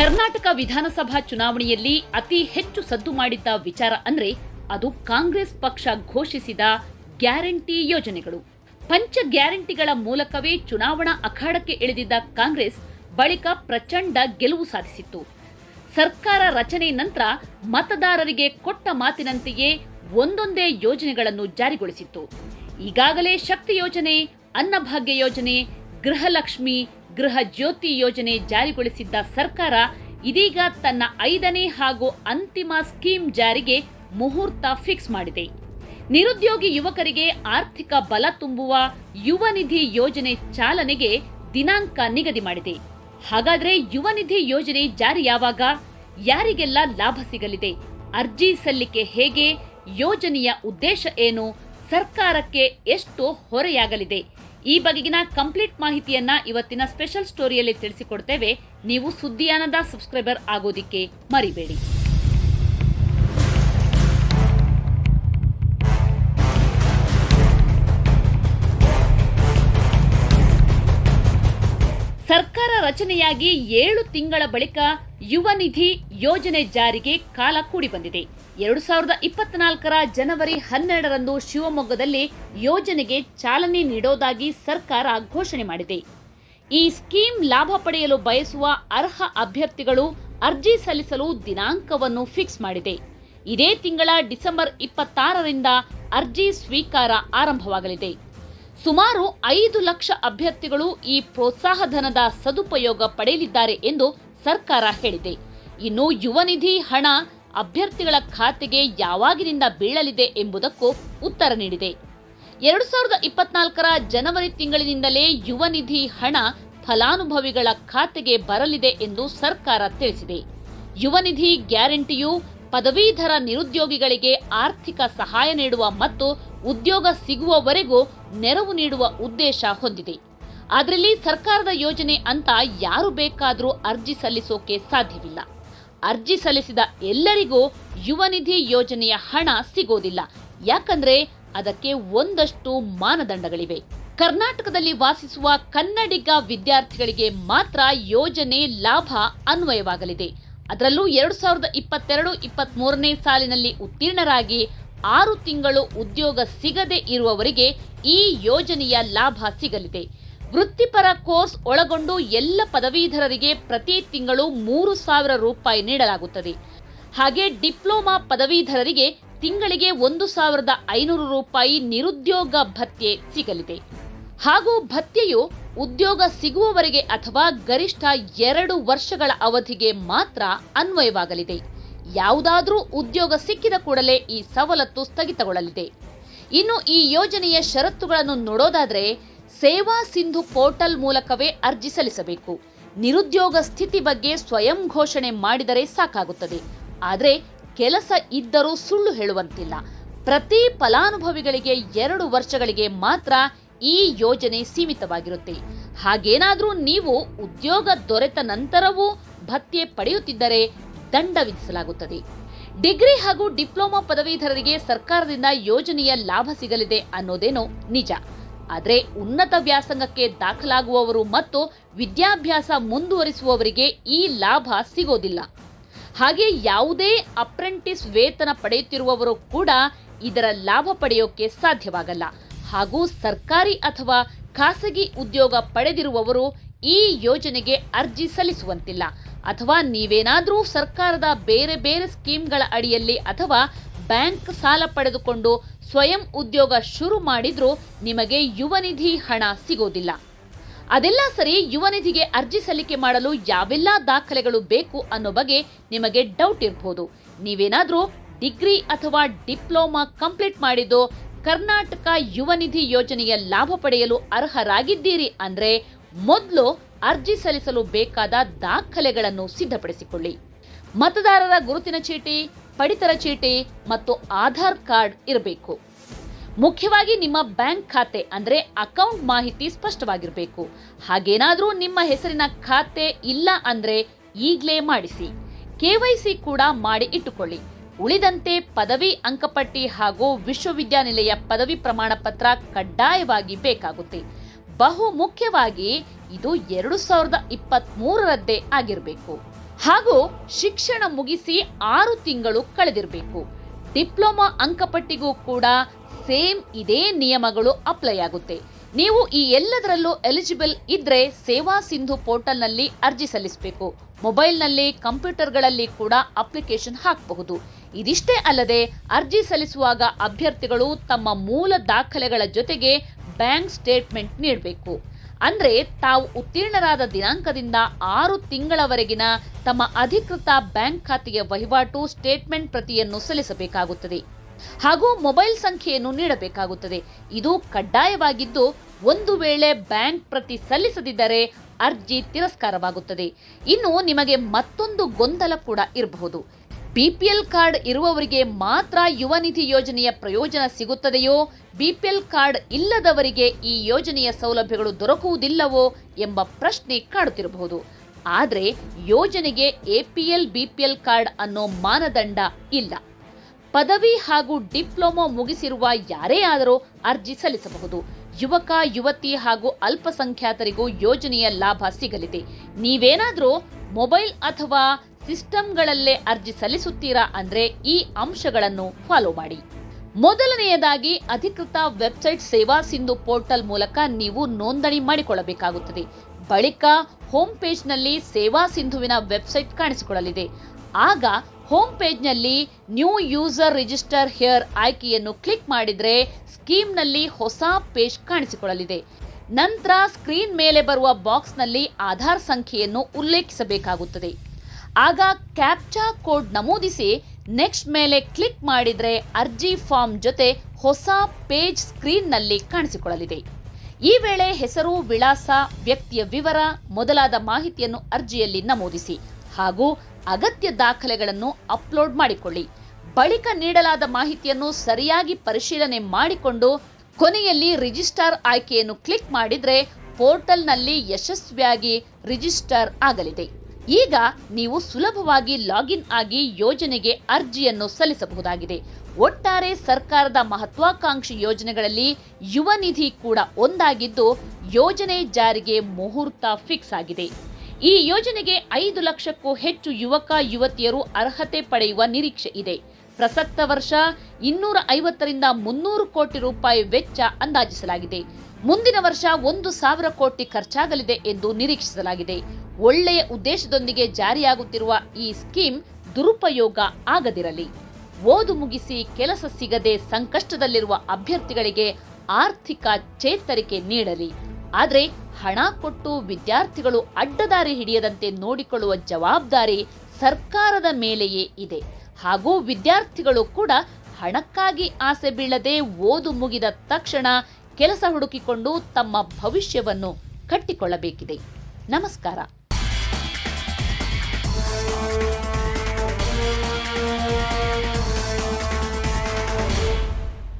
ಕರ್ನಾಟಕ ವಿಧಾನಸಭಾ ಚುನಾವಣೆಯಲ್ಲಿ ಅತಿ ಹೆಚ್ಚು ಸದ್ದು ಮಾಡಿದ್ದ ವಿಚಾರ ಅಂದ್ರೆ ಅದು ಕಾಂಗ್ರೆಸ್ ಪಕ್ಷ ಘೋಷಿಸಿದ ಗ್ಯಾರಂಟಿ ಯೋಜನೆಗಳು. ಪಂಚ ಗ್ಯಾರಂಟಿಗಳ ಮೂಲಕವೇ ಚುನಾವಣಾ ಅಖಾಡಕ್ಕೆ ಇಳಿದಿದ್ದ ಕಾಂಗ್ರೆಸ್ ಬಳಿಕ ಪ್ರಚಂಡ ಗೆಲುವು ಸಾಧಿಸಿತ್ತು. ಸರ್ಕಾರ ರಚನೆ ನಂತರ ಮತದಾರರಿಗೆ ಕೊಟ್ಟ ಮಾತಿನಂತೆಯೇ ಒಂದೊಂದೇ ಯೋಜನೆಗಳನ್ನು ಜಾರಿಗೊಳಿಸಿತ್ತು. ಈಗಾಗಲೇ ಶಕ್ತಿ ಯೋಜನೆ, ಅನ್ನಭಾಗ್ಯ ಯೋಜನೆ, ಗೃಹಲಕ್ಷ್ಮಿ ಗೃಹ ಜ್ಯೋತಿ ಯೋಜನೆ ಜಾರಿಗೊಳಿಸಿದ್ದ ಸರ್ಕಾರ ಇದೀಗ ತನ್ನ ಐದನೇ ಹಾಗೂ ಅಂತಿಮ ಸ್ಕೀಮ್ ಜಾರಿಗೆ ಮುಹೂರ್ತ ಫಿಕ್ಸ್ ಮಾಡಿದೆ. ನಿರುದ್ಯೋಗಿ ಯುವಕರಿಗೆ ಆರ್ಥಿಕ ಬಲ ತುಂಬುವ ಯುವ ನಿಧಿ ಯೋಜನೆ ಚಾಲನೆಗೆ ದಿನಾಂಕ ನಿಗದಿ ಮಾಡಿದೆ. ಹಾಗಾದ್ರೆ ಯುವ ನಿಧಿ ಯೋಜನೆ ಜಾರಿ ಯಾವಾಗ ಯಾರಿಗೆಲ್ಲ ಲಾಭ ಸಿಗಲಿದೆ? ಅರ್ಜಿ ಸಲ್ಲಿಕೆ ಹೇಗೆ? ಯೋಜನೆಯ ಉದ್ದೇಶ ಏನು? ಸರ್ಕಾರಕ್ಕೆ ಎಷ್ಟು ಹೊರೆಯಾಗಲಿದೆ. ಈ ಬಗೆಗಿನ ಕಂಪ್ಲೀಟ್ ಮಾಹಿತಿಯನ್ನ ಇವತ್ತಿನ ಸ್ಪೆಷಲ್ ಸ್ಟೋರಿಯಲ್ಲಿ ತಿಳಿಸಿಕೊಡ್ತೇವೆ. ನೀವು ಸುದ್ದಿಯಾನದ ಸಬ್ಸ್ಕ್ರೈಬರ್ ಆಗೋದಿಕ್ಕೆ ಮರಿಬೇಡಿ. ಸರ್ಕಾರ ರಚನೆಯಾಗಿ ಏಳು ತಿಂಗಳ ಬಳಿಕ ಯುವ ನಿಧಿ ಯೋಜನೆ ಜಾರಿಗೆ ಕಾಲ ಕೂಡಿ ಬಂದಿದೆ. ಎರಡು ಸಾವಿರದ ಇಪ್ಪತ್ನಾಲ್ಕರ ಜನವರಿ ಹನ್ನೆರಡರಂದು ಶಿವಮೊಗ್ಗದಲ್ಲಿ ಯೋಜನೆಗೆ ಚಾಲನೆ ನೀಡೋದಾಗಿ ಸರ್ಕಾರ ಘೋಷಣೆ ಮಾಡಿದೆ. ಈ ಸ್ಕೀಮ್ ಲಾಭ ಪಡೆಯಲು ಬಯಸುವ ಅರ್ಹ ಅಭ್ಯರ್ಥಿಗಳು ಅರ್ಜಿ ಸಲ್ಲಿಸಲು ದಿನಾಂಕವನ್ನು ಫಿಕ್ಸ್ ಮಾಡಿದೆ. ಇದೇ ತಿಂಗಳ ಡಿಸೆಂಬರ್ ಇಪ್ಪತ್ತಾರರಿಂದ ಅರ್ಜಿ ಸ್ವೀಕಾರ ಆರಂಭವಾಗಲಿದೆ. ಸುಮಾರು ಐದು ಲಕ್ಷ ಅಭ್ಯರ್ಥಿಗಳು ಈ ಪ್ರೋತ್ಸಾಹಧನದ ಸದುಪಯೋಗ ಪಡೆಯಲಿದ್ದಾರೆ ಎಂದು ಸರ್ಕಾರ ಹೇಳಿದೆ. ಇನ್ನು ಯುವನಿಧಿ ಹಣ ಅಭ್ಯರ್ಥಿಗಳ ಖಾತೆಗೆ ಯಾವಾಗಿನಿಂದ ಬೀಳಲಿದೆ ಎಂಬುದಕ್ಕೂ ಉತ್ತರ ನೀಡಿದೆ. ಎರಡು ಸಾವಿರದ ಇಪ್ಪತ್ನಾಲ್ಕರ ಜನವರಿ ತಿಂಗಳಿನಿಂದಲೇ ಯುವ ನಿಧಿ ಹಣ ಫಲಾನುಭವಿಗಳ ಖಾತೆಗೆ ಬರಲಿದೆ ಎಂದು ಸರ್ಕಾರ ತಿಳಿಸಿದೆ. ಯುವ ನಿಧಿ ಗ್ಯಾರಂಟಿಯು ಪದವೀಧರ ನಿರುದ್ಯೋಗಿಗಳಿಗೆ ಆರ್ಥಿಕ ಸಹಾಯ ನೀಡುವ ಮತ್ತು ಉದ್ಯೋಗ ಸಿಗುವವರೆಗೂ ನೆರವು ನೀಡುವ ಉದ್ದೇಶ ಹೊಂದಿದೆ. ಅದರಲ್ಲಿ ಸರ್ಕಾರದ ಯೋಜನೆ ಅಂತ ಯಾರು ಬೇಕಾದರೂ ಅರ್ಜಿ ಸಲ್ಲಿಸೋಕೆ ಸಾಧ್ಯವಿಲ್ಲ. ಅರ್ಜಿ ಸಲ್ಲಿಸಿದ ಎಲ್ಲರಿಗೂ ಯುವನಿಧಿ ಯೋಜನೆಯ ಹಣ ಸಿಗೋದಿಲ್ಲ. ಯಾಕಂದ್ರೆ ಅದಕ್ಕೆ ಒಂದಷ್ಟು ಮಾನದಂಡಗಳಿವೆ. ಕರ್ನಾಟಕದಲ್ಲಿ ವಾಸಿಸುವ ಕನ್ನಡಿಗ ವಿದ್ಯಾರ್ಥಿಗಳಿಗೆ ಮಾತ್ರ ಯೋಜನೆ ಲಾಭ ಅನ್ವಯವಾಗಲಿದೆ. ಅದರಲ್ಲೂ ಎರಡು ಸಾವಿರದ ಇಪ್ಪತ್ತೆರಡು ಇಪ್ಪತ್ತ್ ಮೂರನೇ ಸಾಲಿನಲ್ಲಿ ಉತ್ತೀರ್ಣರಾಗಿ ಆರು ತಿಂಗಳು ಉದ್ಯೋಗ ಸಿಗದೆ ಇರುವವರಿಗೆ ಈ ಯೋಜನೆಯ ಲಾಭ ಸಿಗಲಿದೆ. ವೃತ್ತಿಪರ ಕೋರ್ಸ್ ಒಳಗೊಂಡು ಎಲ್ಲ ಪದವೀಧರರಿಗೆ ಪ್ರತಿ ತಿಂಗಳು ಮೂರು ಸಾವಿರ ರೂಪಾಯಿ ನೀಡಲಾಗುತ್ತದೆ. ಹಾಗೆ ಡಿಪ್ಲೊಮಾ ಪದವೀಧರರಿಗೆ ತಿಂಗಳಿಗೆ ಒಂದು ಸಾವಿರದ ಐನೂರು ರೂಪಾಯಿ ನಿರುದ್ಯೋಗ ಭತ್ಯೆ ಸಿಗಲಿದೆ. ಹಾಗೂ ಭತ್ಯೆಯು ಉದ್ಯೋಗ ಸಿಗುವವರೆಗೆ ಅಥವಾ ಗರಿಷ್ಠ ಎರಡು ವರ್ಷಗಳ ಅವಧಿಗೆ ಮಾತ್ರ ಅನ್ವಯವಾಗಲಿದೆ. ಯಾವುದಾದರೂ ಉದ್ಯೋಗ ಸಿಕ್ಕಿದ ಕೂಡಲೇ ಈ ಸವಲತ್ತು ಸ್ಥಗಿತಗೊಳ್ಳಲಿದೆ. ಇನ್ನು ಈ ಯೋಜನೆಯ ಷರತ್ತುಗಳನ್ನು ನೋಡೋದಾದ್ರೆ ಸೇವಾ ಸಿಂಧು ಪೋರ್ಟಲ್ ಮೂಲಕವೇ ಅರ್ಜಿ ಸಲ್ಲಿಸಬೇಕು. ನಿರುದ್ಯೋಗ ಸ್ಥಿತಿ ಬಗ್ಗೆ ಸ್ವಯಂ ಘೋಷಣೆ ಮಾಡಿದರೆ ಸಾಕಾಗುತ್ತದೆ. ಆದರೆ ಕೆಲಸ ಇದ್ದರೂ ಸುಳ್ಳು ಹೇಳುವಂತಿಲ್ಲ. ಪ್ರತಿ ಫಲಾನುಭವಿಗಳಿಗೆ ಎರಡು ವರ್ಷಗಳಿಗೆ ಮಾತ್ರ ಈ ಯೋಜನೆ ಸೀಮಿತವಾಗಿರುತ್ತೆ. ಹಾಗೇನಾದರೂ ನೀವು ಉದ್ಯೋಗ ದೊರೆತ ನಂತರವೂ ಭತ್ಯೆ ಪಡೆಯುತ್ತಿದ್ದರೆ ದಂಡ ವಿಧಿಸಲಾಗುತ್ತದೆ. ಡಿಗ್ರಿ ಹಾಗೂ ಡಿಪ್ಲೊಮಾ ಪದವೀಧರರಿಗೆ ಸರ್ಕಾರದಿಂದ ಯೋಜನೆಯ ಲಾಭ ಸಿಗಲಿದೆ ಅನ್ನೋದೇನೋ ನಿಜ. ಆದರೆ ಉನ್ನತ ವ್ಯಾಸಂಗಕ್ಕೆ ದಾಖಲಾಗುವವರು ಮತ್ತು ವಿದ್ಯಾಭ್ಯಾಸ ಮುಂದುವರಿಸುವವರಿಗೆ ಈ ಲಾಭ ಸಿಗೋದಿಲ್ಲ. ಹಾಗೆ ಯಾವುದೇ ಅಪ್ರೆಂಟಿಸ್ ವೇತನ ಪಡೆಯುತ್ತಿರುವವರು ಕೂಡ ಇದರ ಲಾಭ ಪಡೆಯೋಕೆ ಸಾಧ್ಯವಾಗಲ್ಲ. ಹಾಗೂ ಸರ್ಕಾರಿ ಅಥವಾ ಖಾಸಗಿ ಉದ್ಯೋಗ ಪಡೆದಿರುವವರು ಈ ಯೋಜನೆಗೆ ಅರ್ಜಿ ಸಲ್ಲಿಸುವಂತಿಲ್ಲ. ಅಥವಾ ನೀವೇನಾದರೂ ಸರ್ಕಾರದ ಬೇರೆ ಬೇರೆ ಸ್ಕೀಮ್ಗಳ ಅಡಿಯಲ್ಲಿ ಅಥವಾ ಬ್ಯಾಂಕ್ ಸಾಲ ಪಡೆದುಕೊಂಡು ಸ್ವಯಂ ಉದ್ಯೋಗ ಶುರು ಮಾಡಿದ್ರೂ ನಿಮಗೆ ಯುವ ನಿಧಿ ಹಣ ಸಿಗೋದಿಲ್ಲ. ಅದೆಲ್ಲ ಸರಿ ಯುವ ನಿಧಿಗೆ ಅರ್ಜಿ ಸಲ್ಲಿಕೆ ಮಾಡಲು ಯಾವೆಲ್ಲ ದಾಖಲೆಗಳು ಬೇಕು ಅನ್ನೋ ಬಗ್ಗೆ ನಿಮಗೆ ಡೌಟ್ ಇರಬಹುದು ನೀವೇನಾದರೂ ಡಿಗ್ರಿ ಅಥವಾ ಡಿಪ್ಲೊಮಾ ಕಂಪ್ಲೀಟ್ ಮಾಡಿದ್ದು ಕರ್ನಾಟಕ ಯುವ ನಿಧಿ ಯೋಜನೆಯ ಲಾಭ ಪಡೆಯಲು ಅರ್ಹರಾಗಿದ್ದೀರಿ ಅಂದ್ರೆ ಮೊದಲು ಅರ್ಜಿ ಸಲ್ಲಿಸಲು ಬೇಕಾದ ದಾಖಲೆಗಳನ್ನು ಸಿದ್ಧಪಡಿಸಿಕೊಳ್ಳಿ. ಮತದಾರರ ಗುರುತಿನ ಚೀಟಿ ಪಡಿತರ ಚೀಟಿ ಮತ್ತು ಆಧಾರ್ ಕಾರ್ಡ್ ಇರಬೇಕು. ಮುಖ್ಯವಾಗಿ ನಿಮ್ಮ ಬ್ಯಾಂಕ್ ಖಾತೆ ಅಂದ್ರೆ ಅಕೌಂಟ್ ಮಾಹಿತಿ ಸ್ಪಷ್ಟವಾಗಿರಬೇಕು. ಹಾಗೇನಾದರೂ ನಿಮ್ಮ ಹೆಸರಿನ ಖಾತೆ ಇಲ್ಲ ಅಂದ್ರೆ ಈಗಲೇ ಮಾಡಿಸಿ. ಕೆವೈಸಿ ಕೂಡ ಮಾಡಿ ಇಟ್ಟುಕೊಳ್ಳಿ. ಉಳಿದಂತೆ ಪದವಿ ಅಂಕಪಟ್ಟಿ ಹಾಗೂ ವಿಶ್ವವಿದ್ಯಾನಿಲಯ ಪದವಿ ಪ್ರಮಾಣ ಪತ್ರ ಕಡ್ಡಾಯವಾಗಿ ಬೇಕಾಗುತ್ತೆ. ಬಹು ಮುಖ್ಯವಾಗಿ ಇದು ಎರಡು ಸಾವಿರದ ಇಪ್ಪತ್ತ್ ಮೂರರದ್ದೇ ಆಗಿರಬೇಕು. ಹಾಗೂ ಶಿಕ್ಷಣ ಮುಗಿಸಿ ಆರು ತಿಂಗಳು ಕಳೆದಿರಬೇಕು. ಡಿಪ್ಲೊಮಾ ಅಂಕಪಟ್ಟಿಗೂ ಕೂಡ ಸೇಮ್ ಇದೇ ನಿಯಮಗಳು ಅಪ್ಲೈ ಆಗುತ್ತೆ. ನೀವು ಈ ಎಲ್ಲದರಲ್ಲೂ ಎಲಿಜಿಬಲ್ ಇದ್ರೆ ಸೇವಾ ಸಿಂಧು ಪೋರ್ಟಲ್ನಲ್ಲಿ ಅರ್ಜಿ ಸಲ್ಲಿಸಬೇಕು. ಮೊಬೈಲ್ನಲ್ಲಿ, ಕಂಪ್ಯೂಟರ್ಗಳಲ್ಲಿ ಕೂಡ ಅಪ್ಲಿಕೇಶನ್ ಹಾಕಬಹುದು. ಇದಿಷ್ಟೇ ಅಲ್ಲದೆ ಅರ್ಜಿ ಸಲ್ಲಿಸುವಾಗ ಅಭ್ಯರ್ಥಿಗಳು ತಮ್ಮ ಮೂಲ ದಾಖಲೆಗಳ ಜೊತೆಗೆ ಬ್ಯಾಂಕ್ ಸ್ಟೇಟ್ಮೆಂಟ್ ನೀಡಬೇಕು. ಅಂದ್ರೆ ತಾವು ಉತ್ತೀರ್ಣರಾದ ದಿನಾಂಕದಿಂದ ಆರು ತಿಂಗಳವರೆಗಿನ ತಮ್ಮ ಅಧಿಕೃತ ಬ್ಯಾಂಕ್ ಖಾತೆಯ ವಹಿವಾಟು ಸ್ಟೇಟ್ಮೆಂಟ್ ಪ್ರತಿಯನ್ನು ಸಲ್ಲಿಸಬೇಕಾಗುತ್ತದೆ ಹಾಗೂ ಮೊಬೈಲ್ ಸಂಖ್ಯೆಯನ್ನು ನೀಡಬೇಕಾಗುತ್ತದೆ. ಇದು ಕಡ್ಡಾಯವಾಗಿದ್ದು, ಒಂದು ವೇಳೆ ಬ್ಯಾಂಕ್ ಪ್ರತಿ ಸಲ್ಲಿಸದಿದ್ದರೆ ಅರ್ಜಿ ತಿರಸ್ಕಾರವಾಗುತ್ತದೆ. ಇನ್ನು ನಿಮಗೆ ಮತ್ತೊಂದು ಗೊಂದಲ ಕೂಡ ಇರಬಹುದು. ಬಿಪಿಎಲ್ ಕಾರ್ಡ್ ಇರುವವರಿಗೆ ಮಾತ್ರ ಯುವ ನಿಧಿ ಯೋಜನೆಯ ಪ್ರಯೋಜನ ಸಿಗುತ್ತದೆಯೋ? ಬಿಪಿಎಲ್ ಕಾರ್ಡ್ ಇಲ್ಲದವರಿಗೆ ಈ ಯೋಜನೆಯ ಸೌಲಭ್ಯಗಳು ದೊರಕುವುದಿಲ್ಲವೋ ಎಂಬ ಪ್ರಶ್ನೆ ಕಾಡುತ್ತಿರಬಹುದು. ಆದರೆ ಯೋಜನೆಗೆ ಎಪಿಎಲ್, ಬಿಪಿಎಲ್ ಕಾರ್ಡ್ ಅನ್ನೋ ಮಾನದಂಡ ಇಲ್ಲ. ಪದವಿ ಹಾಗೂ ಡಿಪ್ಲೊಮಾ ಮುಗಿಸಿರುವ ಯಾರೇ ಆದರೂ ಅರ್ಜಿ ಸಲ್ಲಿಸಬಹುದು. ಯುವಕ, ಯುವತಿ ಹಾಗೂ ಅಲ್ಪಸಂಖ್ಯಾತರಿಗೂ ಯೋಜನೆಯ ಲಾಭ ಸಿಗಲಿದೆ. ನೀವೇನಾದರೂ ಮೊಬೈಲ್ ಅಥವಾ ಸಿಸ್ಟಮ್ಗಳಲ್ಲೇ ಅರ್ಜಿ ಸಲ್ಲಿಸುತ್ತೀರಾ ಅಂದ್ರೆ ಈ ಅಂಶಗಳನ್ನು ಫಾಲೋ ಮಾಡಿ. ಮೊದಲನೆಯದಾಗಿ ಅಧಿಕೃತ ವೆಬ್ಸೈಟ್ ಸೇವಾ ಸಿಂಧು ಪೋರ್ಟಲ್ ಮೂಲಕ ನೀವು ನೋಂದಣಿ ಮಾಡಿಕೊಳ್ಳಬೇಕಾಗುತ್ತದೆ. ಬಳಿಕ ಹೋಮ್ ಪೇಜ್ನಲ್ಲಿ ಸೇವಾ ಸಿಂಧುವಿನ ವೆಬ್ಸೈಟ್ ಕಾಣಿಸಿಕೊಳ್ಳಲಿದೆ. ಆಗ ಹೋಮ್ ಪೇಜ್ನಲ್ಲಿ ನ್ಯೂ ಯೂಸರ್ ರಿಜಿಸ್ಟರ್ ಹಿಯರ್ ಆಯ್ಕೆಯನ್ನು ಕ್ಲಿಕ್ ಮಾಡಿದರೆ ಸ್ಕೀಮ್ನಲ್ಲಿ ಹೊಸ ಪೇಜ್ ಕಾಣಿಸಿಕೊಳ್ಳಲಿದೆ. ನಂತರ ಸ್ಕ್ರೀನ್ ಮೇಲೆ ಬರುವ ಬಾಕ್ಸ್ನಲ್ಲಿ ಆಧಾರ್ ಸಂಖ್ಯೆಯನ್ನು ಉಲ್ಲೇಖಿಸಬೇಕಾಗುತ್ತದೆ. ಆಗ ಕ್ಯಾಪ್ಚಾ ಕೋಡ್ ನಮೂದಿಸಿ ನೆಕ್ಸ್ಟ್ ಮೇಲೆ ಕ್ಲಿಕ್ ಮಾಡಿದರೆ ಅರ್ಜಿ ಫಾರ್ಮ್ ಜೊತೆ ಹೊಸ ಪೇಜ್ ಸ್ಕ್ರೀನ್ನಲ್ಲಿ ಕಾಣಿಸಿಕೊಳ್ಳಲಿದೆ. ಈ ವೇಳೆ ಹೆಸರು, ವಿಳಾಸ, ವ್ಯಕ್ತಿಯ ವಿವರ, ಮೊದಲಾದ ಮಾಹಿತಿಯನ್ನು ಅರ್ಜಿಯಲ್ಲಿ ನಮೂದಿಸಿ. ಹಾಗೂ ಅಗತ್ಯ ದಾಖಲೆಗಳನ್ನು ಅಪ್ಲೋಡ್ ಮಾಡಿಕೊಳ್ಳಿ. ಬಳಿಕ ನೀಡಲಾದ ಮಾಹಿತಿಯನ್ನು ಸರಿಯಾಗಿ ಪರಿಶೀಲನೆ ಮಾಡಿಕೊಂಡು ಕೊನೆಯಲ್ಲಿ ರಿಜಿಸ್ಟರ್ ಆಯ್ಕೆಯನ್ನು ಕ್ಲಿಕ್ ಮಾಡಿದರೆ ಪೋರ್ಟಲ್ನಲ್ಲಿ ಯಶಸ್ವಿಯಾಗಿ ರಿಜಿಸ್ಟರ್ ಆಗಲಿದೆ. ಈಗ ನೀವು ಸುಲಭವಾಗಿ ಲಾಗಿನ್ ಆಗಿ ಯೋಜನೆಗೆ ಅರ್ಜಿಯನ್ನು ಸಲ್ಲಿಸಬಹುದಾಗಿದೆ. ಒಟ್ಟಾರೆ ಸರ್ಕಾರದ ಮಹತ್ವಾಕಾಂಕ್ಷಿ ಯೋಜನೆಗಳಲ್ಲಿ ಯುವ ನಿಧಿ ಕೂಡ ಒಂದಾಗಿದ್ದು ಯೋಜನೆ ಜಾರಿಗೆ ಮುಹೂರ್ತ ಫಿಕ್ಸ್ ಆಗಿದೆ. ಈ ಯೋಜನೆಗೆ ಐದು ಲಕ್ಷಕ್ಕೂ ಹೆಚ್ಚು ಯುವಕ, ಯುವತಿಯರು ಅರ್ಹತೆ ಪಡೆಯುವ ನಿರೀಕ್ಷೆ ಇದೆ. ಪ್ರಸಕ್ತ ವರ್ಷ ಇನ್ನೂರ ಐವತ್ತರಿಂದ ಮುನ್ನೂರು ಕೋಟಿ ರೂಪಾಯಿ ವೆಚ್ಚ ಅಂದಾಜಿಸಲಾಗಿದೆ. ಮುಂದಿನ ವರ್ಷ ಒಂದು ಸಾವಿರ ಕೋಟಿ ಖರ್ಚಾಗಲಿದೆ ಎಂದು ನಿರೀಕ್ಷಿಸಲಾಗಿದೆ. ಒಳ್ಳೆಯ ಉದ್ದೇಶದೊಂದಿಗೆ ಜಾರಿಯಾಗುತ್ತಿರುವ ಈ ಸ್ಕೀಮ್ ದುರುಪಯೋಗ ಆಗದಿರಲಿ. ಓದು ಮುಗಿಸಿ ಕೆಲಸ ಸಿಗದೆ ಸಂಕಷ್ಟದಲ್ಲಿರುವ ಅಭ್ಯರ್ಥಿಗಳಿಗೆ ಆರ್ಥಿಕ ಚೇತರಿಕೆ ನೀಡಲಿ. ಆದರೆ ಹಣ ಕೊಟ್ಟು ವಿದ್ಯಾರ್ಥಿಗಳು ಅಡ್ಡದಾರಿ ಹಿಡಿಯದಂತೆ ನೋಡಿಕೊಳ್ಳುವ ಜವಾಬ್ದಾರಿ ಸರ್ಕಾರದ ಮೇಲೆಯೇ ಇದೆ. ಹಾಗೂ ವಿದ್ಯಾರ್ಥಿಗಳು ಕೂಡ ಹಣಕ್ಕಾಗಿ ಆಸೆ ಬೀಳದೆ ಓದು ಮುಗಿದ ತಕ್ಷಣ ಕೆಲಸ ಹುಡುಕಿಕೊಂಡು ತಮ್ಮ ಭವಿಷ್ಯವನ್ನು ಕಟ್ಟಿಕೊಳ್ಳಬೇಕಿದೆ. ನಮಸ್ಕಾರ. Thank you.